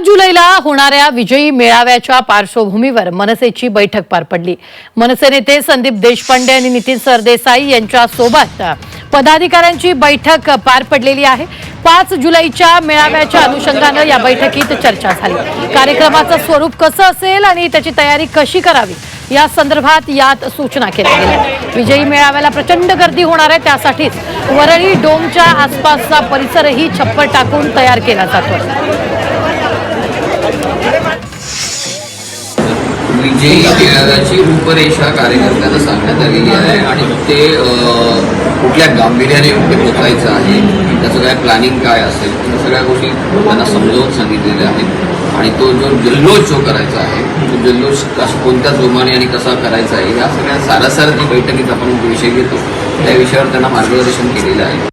पाच जुलैला होणाऱ्या विजयी मेळाव्याच्या पार्श्वभूमीवर मनसेची बैठक पार पडली. मनसे नेते संदीप देशपांडे आणि नितीन सरदेसाई यांच्या सोबत पदाधिकाऱ्यांची बैठक पार पडलेली आहे. पाच जुलैच्या मेळाव्याच्या अनुषंगानं या बैठकीत चर्चा झाली. कार्यक्रमाचं स्वरूप कसं असेल आणि त्याची तयारी कशी करावी या संदर्भात यात सूचना केल्या गेल्या. विजयी मेळाव्याला प्रचंड गर्दी होणार आहे त्यासाठीच वरळी डोमच्या आसपासचा परिसरही छप्पर टाकून तयार केला जातो विजयी मेळाव्याची रूपरेषा कार्यकर्त्यांना सांगण्यात आलेली आहे आणि ते कुठल्या गांभीर्याने कुठे पोचायचं आहे त्याचं काय प्लॅनिंग काय असेल त्या सगळ्या गोष्टी त्यांना समजावून सांगितलेल्या आहेत. आणि तो जो जल्लोष जो करायचा आहे तो जल्लोष कश कोणत्या जोमाने आणि कसा करायचा आहे या सगळ्या सारासार जी बैठकीत आपण विषय घेतो त्या विषयावर त्यांना मार्गदर्शन केलेलं आहे.